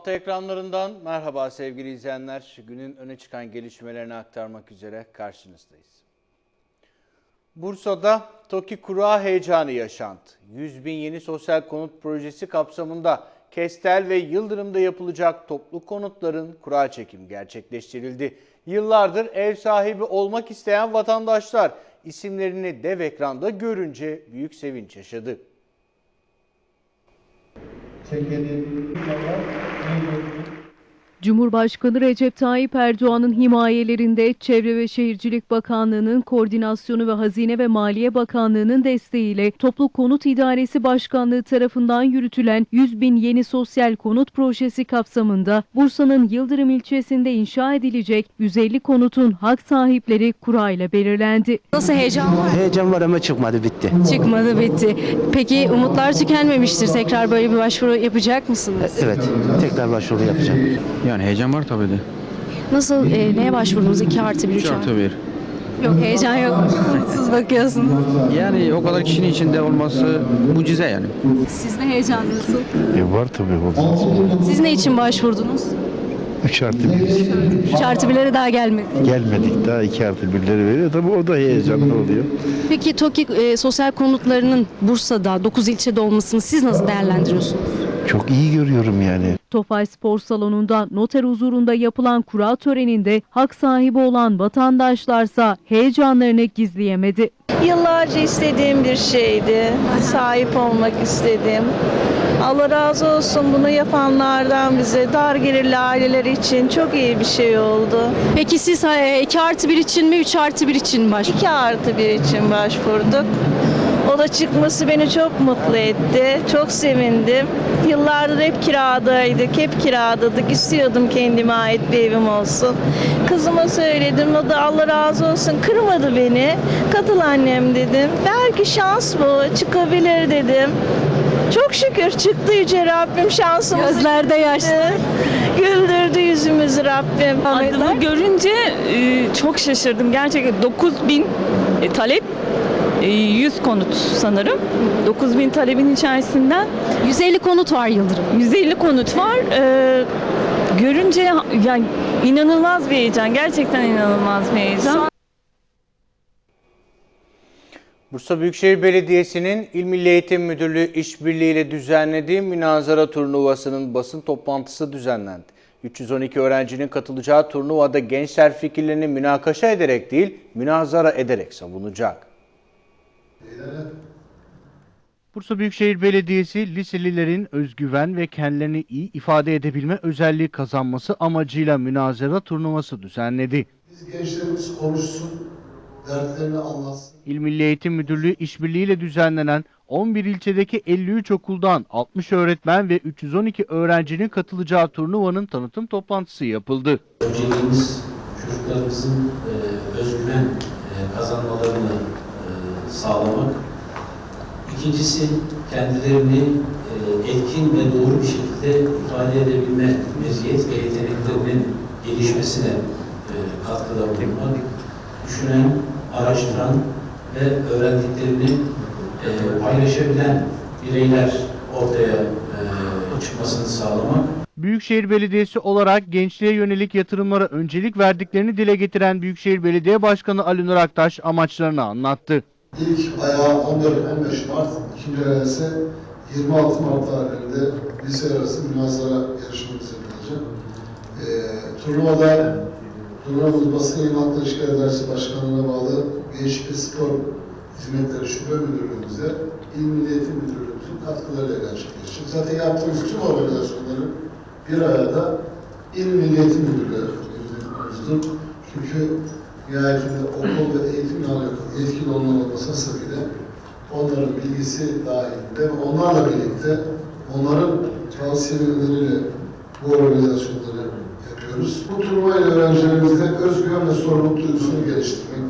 T ekranlarından merhaba sevgili izleyenler. Günün öne çıkan gelişmelerini aktarmak üzere karşınızdayız. Bursa'da TOKİ kura heyecanı yaşandı. 100 bin yeni sosyal konut projesi kapsamında Kestel ve Yıldırım'da yapılacak toplu konutların kura çekimi gerçekleştirildi. Yıllardır ev sahibi olmak isteyen vatandaşlar isimlerini dev ekranda görünce büyük sevinç yaşadı. Amen. Cumhurbaşkanı Recep Tayyip Erdoğan'ın himayelerinde Çevre ve Şehircilik Bakanlığı'nın koordinasyonu ve Hazine ve Maliye Bakanlığı'nın desteğiyle Toplu Konut İdaresi Başkanlığı tarafından yürütülen 100 bin yeni sosyal konut projesi kapsamında Bursa'nın Yıldırım ilçesinde inşa edilecek 150 konutun hak sahipleri kura ile belirlendi. Nasıl heyecan var? Heyecan var ama çıkmadı bitti. Çıkmadı bitti. Peki umutlar tükenmemiştir. Tekrar böyle bir başvuru yapacak mısınız? Evet tekrar başvuru yapacağım. Yani heyecan var tabii de. Nasıl, e, neye başvurdunuz? 2 artı 1, 3 3 artı 1. Yok heyecan yok. Mutsuz bakıyorsunuz. Yani o kadar kişinin içinde olması mucize yani. Sizde heyecan nasıl? E var tabii olmaz. Siz ne için başvurdunuz? 3 artı 1 3 artı 1'lere daha gelmedi. gelmedik daha 2 artı 1'leri veriyor. Tabii o da heyecanlı oluyor. Peki TOKİ e, sosyal konutlarının Bursa'da 9 ilçede olmasını siz nasıl değerlendiriyorsunuz? Çok iyi görüyorum yani. Tofay Spor Salonu'nda noter huzurunda yapılan kura töreninde hak sahibi olan vatandaşlarsa heyecanlarını gizleyemedi. Yıllarca istediğim bir şeydi. Sahip olmak istedim. Allah razı olsun bunu yapanlardan bize dar gelirli aileler için çok iyi bir şey oldu. Peki siz 2 artı 1 için mi 3 artı 1 için mi başvurdunuz? 2 artı bir için başvurduk. O da çıkması beni çok mutlu etti. Çok sevindim. Yıllardır hep kiradaydık, hep kiradadık. İstiyordum kendime ait bir evim olsun. Kızıma söyledim, o da Allah razı olsun kırmadı beni. Katıl annem dedim. Belki şans bu, çıkabilir dedim. Çok şükür çıktı Yüce Rabbim şansımızı. Gözlerde yaş. Güldürdü yüzümüzü Rabbim. Adımı görünce e, çok şaşırdım. Gerçekten 9000 e, talep, 100 konut sanırım. 9000 talebin içerisinden 150 konut var Yıldırım. 150 konut var. E, görünce yani inanılmaz bir heyecan. Gerçekten inanılmaz bir heyecan. Bursa Büyükşehir Belediyesi'nin İl Milli Eğitim Müdürlüğü işbirliğiyle düzenlediği münazara turnuvasının basın toplantısı düzenlendi. 312 öğrencinin katılacağı turnuvada gençler fikirlerini münakaşa ederek değil, münazara ederek savunacak. Bursa Büyükşehir Belediyesi liselilerin özgüven ve kendilerini iyi ifade edebilme özelliği kazanması amacıyla münazara turnuvası düzenledi. Biz gençlerimiz konuşsun, dertlerini anlatsın. İl Milli Eğitim Müdürlüğü işbirliğiyle düzenlenen 11 ilçedeki 53 okuldan 60 öğretmen ve 312 öğrencinin katılacağı turnuvanın tanıtım toplantısı yapıldı. Önceliğimiz çocuklarımızın e, özgüven e, kazanmalarını sağlamak. İkincisi kendilerini e, etkin ve doğru bir şekilde ifade edebilme meziyet ve yeteneklerinin gelişmesine e, katkıda bulunmak. Düşünen, araştıran ve öğrendiklerini e, paylaşabilen bireyler ortaya çıkmasını sağlamak. Büyükşehir Belediyesi olarak gençliğe yönelik yatırımlara öncelik verdiklerini dile getiren Büyükşehir Belediye Başkanı Ali Nur Aktaş amaçlarını anlattı. İlk ayağı 14-15 Mart, ikinci ayağı ise 26 Mart tarihinde lise arası münazara yarışmamız yapılacak. Ee, turnuvada turnuvamız basın yayın ilişkiler dersi başkanlığına bağlı Gençlik ve Spor Hizmetleri Şube Müdürlüğümüze, İl Milli Eğitim Müdürlüğümüzün katkılarıyla gerçekleşecek. Zaten yaptığımız tüm organizasyonları bir arada İl Milli Eğitim Müdürlüğü yürütmemizdir. Çünkü nihayetinde okul ve eğitimle alakalı yetkin olma olması sebebiyle onların bilgisi dahilinde ve onlarla birlikte onların tavsiyeleriyle bu organizasyonları yapıyoruz. Bu turnuvayla öğrencilerimizde özgüven ve sorumluluk duygusunu geliştirmek,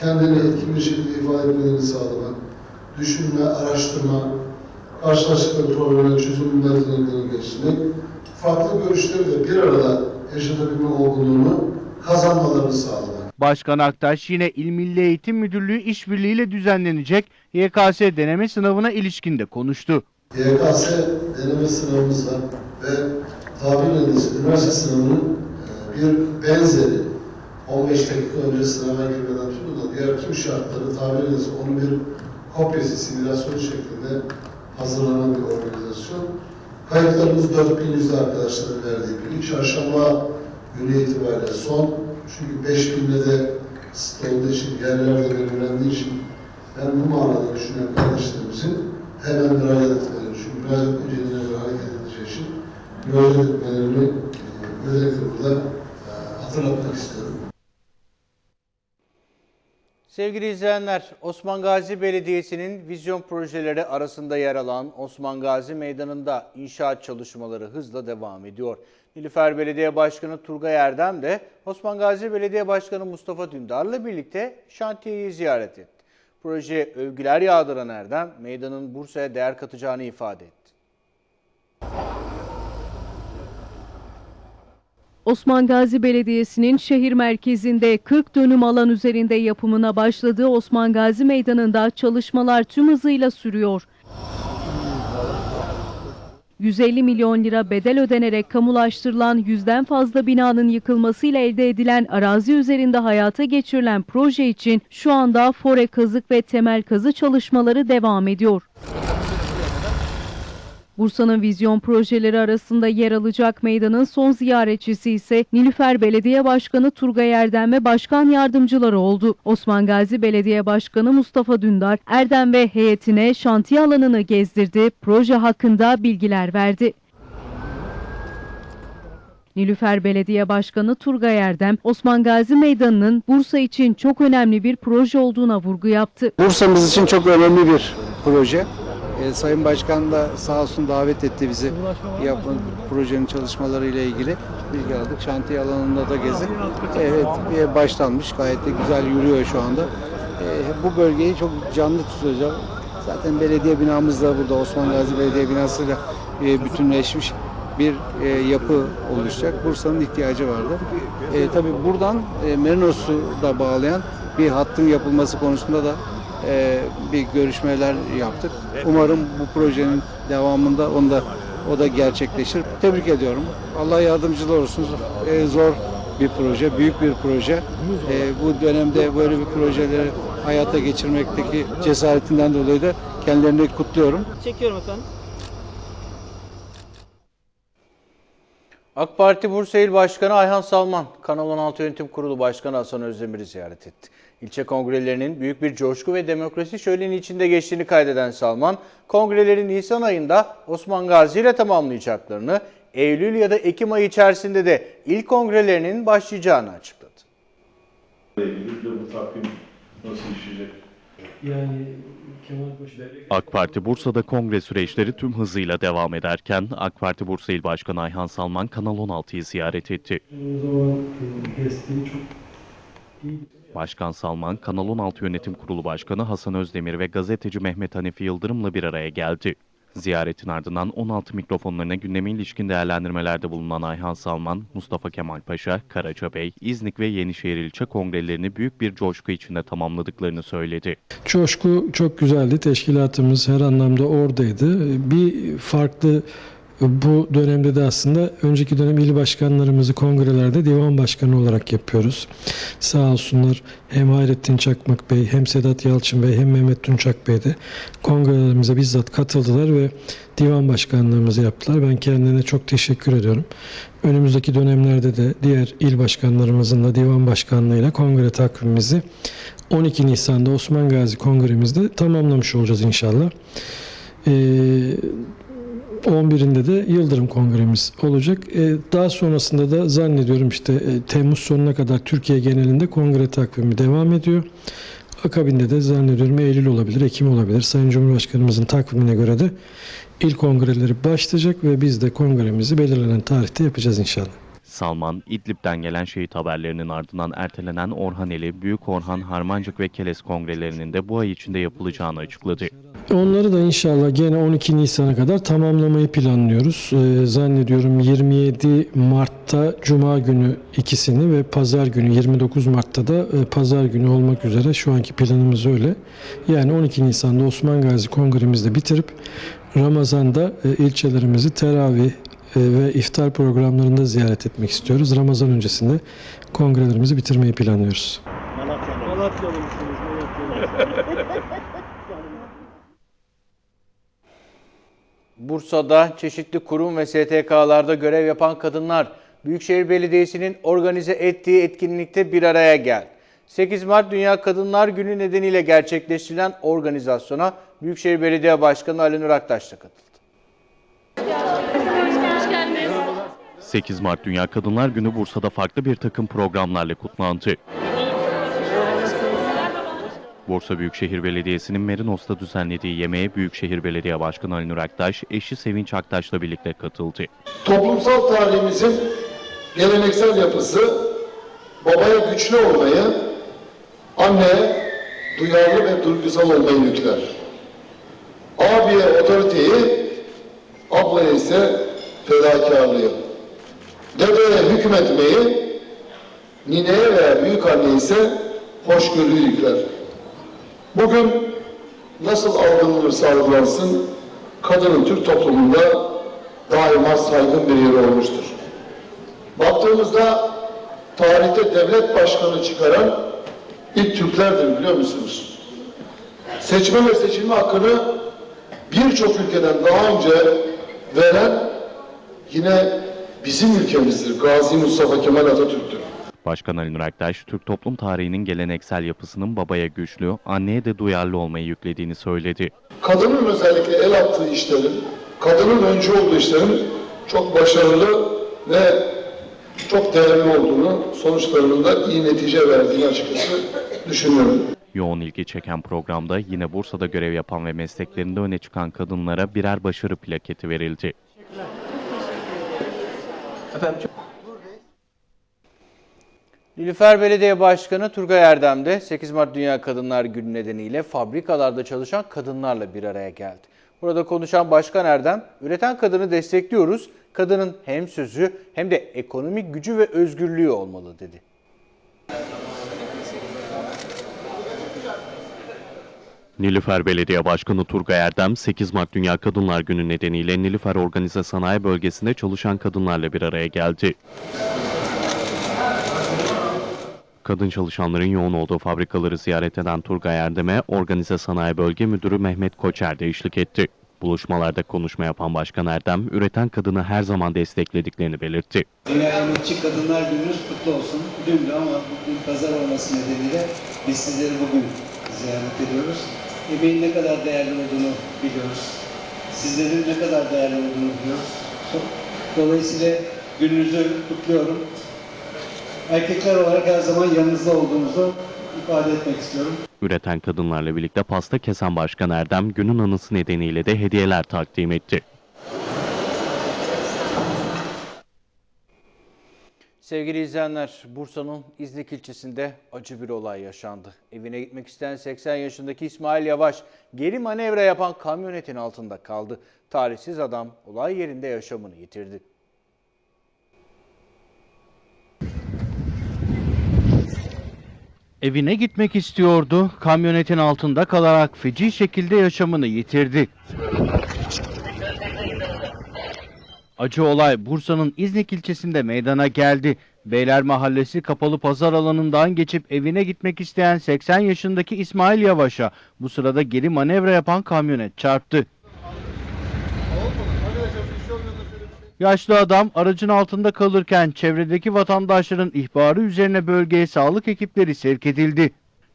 kendini etkin bir şekilde ifade etmelerini sağlamak, düşünme, araştırma, karşılaştıkları problemlerin çözüm yöntemlerini geliştirmek, farklı görüşleri de bir arada yaşatabilme olgunluğunu kazanmalarını sağlamak. Başkan Aktaş yine İl Milli Eğitim Müdürlüğü işbirliğiyle düzenlenecek YKS deneme sınavına ilişkin de konuştu. YKS deneme sınavımız var ve edilse üniversite sınavının e, bir benzeri 15 dakika önce sınava girmeden tutun da diğer tüm şartları tabiri edilse onun bir kopyası, simülasyon şeklinde hazırlanan bir organizasyon. Kayıtlarımız 4100 arkadaşların verdiği bir çarşamba günü itibariyle son. Çünkü 5000'de de sık olduğu için, yerlerde belirlendiği için ben bu manada düşünüyorum kardeşlerimizin hemen müracaat etmelerini, çünkü müracaat önceliğine göre hareket edeceği için müracaat etmelerini e, özellikle burada e, hatırlatmak istiyorum. Sevgili izleyenler, Osman Gazi Belediyesi'nin vizyon projeleri arasında yer alan Osman Gazi Meydanı'nda inşaat çalışmaları hızla devam ediyor. Nilüfer Belediye Başkanı Turgay Erdem de Osman Gazi Belediye Başkanı Mustafa Dündar'la birlikte şantiyeyi ziyaret etti. Projeye övgüler yağdıran Erdem, meydanın Bursa'ya değer katacağını ifade etti. Osman Gazi Belediyesi'nin şehir merkezinde 40 dönüm alan üzerinde yapımına başladığı Osman Gazi Meydanı'nda çalışmalar tüm hızıyla sürüyor. 150 milyon lira bedel ödenerek kamulaştırılan yüzden fazla binanın yıkılmasıyla elde edilen arazi üzerinde hayata geçirilen proje için şu anda fore kazık ve temel kazı çalışmaları devam ediyor. Bursa'nın vizyon projeleri arasında yer alacak meydanın son ziyaretçisi ise Nilüfer Belediye Başkanı Turgay Erdem ve başkan yardımcıları oldu. Osman Gazi Belediye Başkanı Mustafa Dündar, Erdem ve heyetine şantiye alanını gezdirdi, proje hakkında bilgiler verdi. Nilüfer Belediye Başkanı Turgay Erdem, Osman Gazi Meydanı'nın Bursa için çok önemli bir proje olduğuna vurgu yaptı. Bursa'mız için çok önemli bir proje. Ee, Sayın Başkan da sağ olsun davet etti bizi yapın projenin çalışmaları ile ilgili bilgi aldık. Şantiye alanında da gezdik. Evet bir başlanmış gayet de güzel yürüyor şu anda. Ee, bu bölgeyi çok canlı tutacak. Zaten belediye binamız da burada Osman Gazi Belediye binasıyla e, bütünleşmiş bir e, yapı oluşacak. Bursa'nın ihtiyacı vardı. E, tabii buradan e, Merinos'u da bağlayan bir hattın yapılması konusunda da e, bir görüşmeler yaptık. Umarım bu projenin devamında onu da o da gerçekleşir. Tebrik ediyorum. Allah yardımcılar olsun. E, zor bir proje, büyük bir proje. E, bu dönemde böyle bir projeleri hayata geçirmekteki cesaretinden dolayı da kendilerini kutluyorum. Çekiyorum efendim. AK Parti Bursa İl Başkanı Ayhan Salman, Kanal 16 Yönetim Kurulu Başkanı Hasan Özdemir'i ziyaret etti. İlçe kongrelerinin büyük bir coşku ve demokrasi şöleni içinde geçtiğini kaydeden Salman, kongreleri Nisan ayında Osman Gazi ile tamamlayacaklarını, Eylül ya da Ekim ayı içerisinde de ilk kongrelerinin başlayacağını açıkladı. bu takvim nasıl işleyecek? Yani Kemal Paşa AK Parti Bursa'da kongre süreçleri tüm hızıyla devam ederken AK Parti Bursa İl Başkanı Ayhan Salman Kanal 16'yı ziyaret etti. Başkan Salman, Kanal 16 Yönetim Kurulu Başkanı Hasan Özdemir ve gazeteci Mehmet Hanefi Yıldırım'la bir araya geldi. Ziyaretin ardından 16 mikrofonlarına gündeme ilişkin değerlendirmelerde bulunan Ayhan Salman, Mustafa Kemal Paşa, Karacabey, İznik ve Yenişehir ilçe kongrelerini büyük bir coşku içinde tamamladıklarını söyledi. Coşku çok güzeldi. Teşkilatımız her anlamda oradaydı. Bir farklı bu dönemde de aslında önceki dönem il başkanlarımızı kongrelerde divan başkanı olarak yapıyoruz. Sağ olsunlar hem Hayrettin Çakmak Bey hem Sedat Yalçın Bey hem Mehmet Tunçak Bey de kongrelerimize bizzat katıldılar ve divan başkanlığımızı yaptılar. Ben kendilerine çok teşekkür ediyorum. Önümüzdeki dönemlerde de diğer il başkanlarımızın da divan başkanlığıyla kongre takvimimizi 12 Nisan'da Osman Gazi Kongremizde tamamlamış olacağız inşallah. Ee, 11'inde de Yıldırım Kongremiz olacak. Ee, daha sonrasında da zannediyorum işte e, Temmuz sonuna kadar Türkiye genelinde kongre takvimi devam ediyor. Akabinde de zannediyorum Eylül olabilir, Ekim olabilir. Sayın Cumhurbaşkanımızın takvimine göre de il kongreleri başlayacak ve biz de kongremizi belirlenen tarihte yapacağız inşallah. Salman, İdlib'den gelen şehit haberlerinin ardından ertelenen Orhaneli, Büyük Orhan, Harmancık ve Keles kongrelerinin de bu ay içinde yapılacağını açıkladı. Onları da inşallah gene 12 Nisan'a kadar tamamlamayı planlıyoruz. Ee, zannediyorum 27 Mart'ta Cuma günü ikisini ve Pazar günü 29 Mart'ta da e, Pazar günü olmak üzere şu anki planımız öyle. Yani 12 Nisan'da Osman Gazi Kongremizi de bitirip Ramazan'da e, ilçelerimizi teravih ve iftar programlarında ziyaret etmek istiyoruz. Ramazan öncesinde kongrelerimizi bitirmeyi planlıyoruz. Bursa'da çeşitli kurum ve STK'larda görev yapan kadınlar Büyükşehir Belediyesi'nin organize ettiği etkinlikte bir araya geldi. 8 Mart Dünya Kadınlar Günü nedeniyle gerçekleştirilen organizasyona Büyükşehir Belediye Başkanı Ali Nur Aktaş da katıldı. 8 Mart Dünya Kadınlar Günü Bursa'da farklı bir takım programlarla kutlandı. Bursa Büyükşehir Belediyesi'nin Merinos'ta düzenlediği yemeğe Büyükşehir Belediye Başkanı Ali Aktaş, eşi Sevinç Aktaş'la birlikte katıldı. Toplumsal tarihimizin geleneksel yapısı babaya güçlü olmayı, anneye duyarlı ve duygusal olmayı yükler. Abiye otoriteyi, ablaya ise fedakarlığı. Dedeye hükmetmeyi, nineye veya büyük anne ise hoşgörüyü yükler. Bugün nasıl algılanırsa algılansın, kadının Türk toplumunda daima saygın bir yeri olmuştur. Baktığımızda tarihte devlet başkanı çıkaran ilk Türklerdir biliyor musunuz? Seçme ve seçilme hakkını birçok ülkeden daha önce veren yine bizim ülkemizdir. Gazi Mustafa Kemal Atatürk'tür. Başkan Ali Nur Aktaş, Türk toplum tarihinin geleneksel yapısının babaya güçlü, anneye de duyarlı olmayı yüklediğini söyledi. Kadının özellikle el attığı işlerin, kadının öncü olduğu işlerin çok başarılı ve çok değerli olduğunu, sonuçlarının da iyi netice verdiğini açıkçası düşünüyorum. Yoğun ilgi çeken programda yine Bursa'da görev yapan ve mesleklerinde öne çıkan kadınlara birer başarı plaketi verildi. Nilüfer Belediye Başkanı Turgay Erdem de 8 Mart Dünya Kadınlar Günü nedeniyle fabrikalarda çalışan kadınlarla bir araya geldi. Burada konuşan Başkan Erdem, üreten kadını destekliyoruz, kadının hem sözü hem de ekonomik gücü ve özgürlüğü olmalı dedi. Nilüfer Belediye Başkanı Turgay Erdem, 8 Mart Dünya Kadınlar Günü nedeniyle Nilüfer Organize Sanayi Bölgesi'nde çalışan kadınlarla bir araya geldi. Kadın çalışanların yoğun olduğu fabrikaları ziyaret eden Turgay Erdem'e Organize Sanayi Bölge Müdürü Mehmet Koçer de eşlik etti. Buluşmalarda konuşma yapan Başkan Erdem, üreten kadını her zaman desteklediklerini belirtti. Dünya Emekçi Kadınlar Gününüz kutlu olsun. Dündü ama bugün pazar olması nedeniyle biz sizleri bugün ziyaret ediyoruz. Emeğin ne kadar değerli olduğunu biliyoruz. Sizlerin ne kadar değerli olduğunu biliyoruz. Dolayısıyla gününüzü kutluyorum. Erkekler olarak her zaman yanınızda olduğumuzu ifade etmek istiyorum. Üreten kadınlarla birlikte pasta kesen Başkan Erdem, günün anısı nedeniyle de hediyeler takdim etti. Sevgili izleyenler, Bursa'nın İznik ilçesinde acı bir olay yaşandı. Evine gitmek isteyen 80 yaşındaki İsmail Yavaş geri manevra yapan kamyonetin altında kaldı. Talihsiz adam olay yerinde yaşamını yitirdi. Evine gitmek istiyordu, kamyonetin altında kalarak feci şekilde yaşamını yitirdi. Acı olay Bursa'nın İznik ilçesinde meydana geldi. Beyler Mahallesi kapalı pazar alanından geçip evine gitmek isteyen 80 yaşındaki İsmail Yavaş'a bu sırada geri manevra yapan kamyonet çarptı. Yaşlı adam aracın altında kalırken çevredeki vatandaşların ihbarı üzerine bölgeye sağlık ekipleri sevk edildi.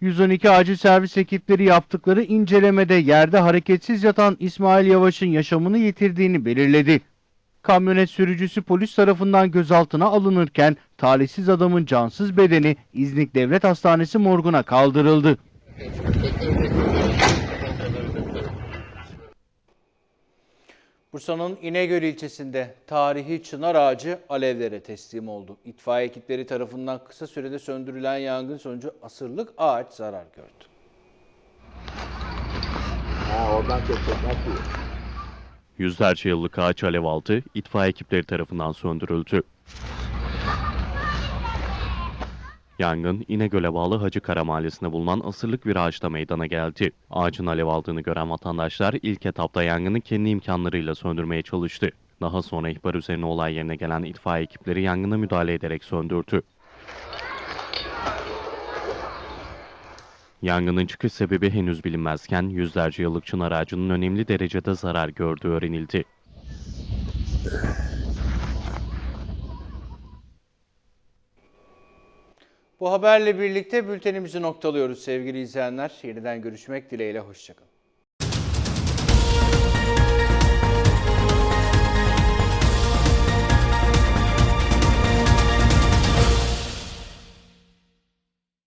112 acil servis ekipleri yaptıkları incelemede yerde hareketsiz yatan İsmail Yavaş'ın yaşamını yitirdiğini belirledi. Kamyonet sürücüsü polis tarafından gözaltına alınırken talihsiz adamın cansız bedeni İznik Devlet Hastanesi morguna kaldırıldı. Bursa'nın İnegöl ilçesinde tarihi çınar ağacı alevlere teslim oldu. İtfaiye ekipleri tarafından kısa sürede söndürülen yangın sonucu asırlık ağaç zarar gördü. Yüzlerce yıllık ağaç alev aldı, itfaiye ekipleri tarafından söndürüldü. Yangın İnegöl'e bağlı Hacı Kara Mahallesi'nde bulunan asırlık bir ağaçta meydana geldi. Ağacın alev aldığını gören vatandaşlar ilk etapta yangını kendi imkanlarıyla söndürmeye çalıştı. Daha sonra ihbar üzerine olay yerine gelen itfaiye ekipleri yangına müdahale ederek söndürdü. Yangının çıkış sebebi henüz bilinmezken yüzlerce yıllık çınar ağacının önemli derecede zarar gördüğü öğrenildi. Bu haberle birlikte bültenimizi noktalıyoruz sevgili izleyenler. Yeniden görüşmek dileğiyle, hoşçakalın.